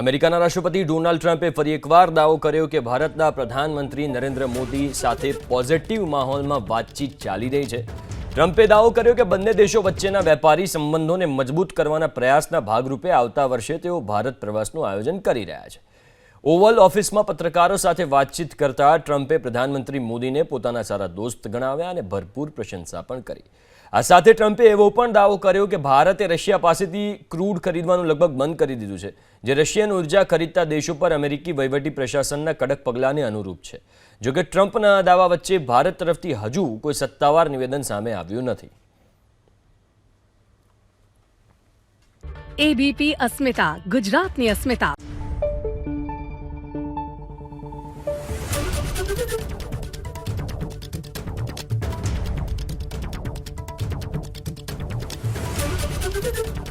અમેરિકાના રાષ્ટ્રપતિ ડોનાલ્ડ ટ્રમ્પે ફરી એકવાર દાવો કર્યો કે ભારતના પ્રધાનમંત્રી નરેન્દ્ર મોદી સાથે પોઝિટિવ માહોલમાં વાતચીત ચાલી રહી છે. ટ્રમ્પે દાવો કર્યો કે બંને દેશો વચ્ચેના વેપારી સંબંધોને મજબૂત કરવાના પ્રયાસના ભાગરૂપે આવતા વર્ષે તેઓ ભારત પ્રવાસનું આયોજન કરી રહ્યા છે. ઓવલ ઓફિસમાં પત્રકારો સાથે વાતચીત કરતા ટ્રમ્પે પ્રધાનમંત્રી મોદીને પોતાના સારા દોસ્ત ગણાવ્યા અને ભરપૂર પ્રશંસા પણ કરી. આ સાથે ટ્રમ્પે એવો પણ દાવો કર્યો કે ભારતે રશિયા પાસેથી ક્રૂડ ખરીદવાનું લગભગ બંધ કરી દીધું છે, જે રશિયન ઊર્જા ખરીદતા દેશો પર અમેરિકી વહીવટી પ્રશાસનના કડક પગલાંને અનુરૂપ છે. જોકે ટ્રમ્પના દાવા વચ્ચે ભારત તરફથી હજુ કોઈ સત્તાવાર નિવેદન સામે આવ્યું નથી. એબીપી અસ્મિતા ગુજરાતની અસ્મિતા Thank you.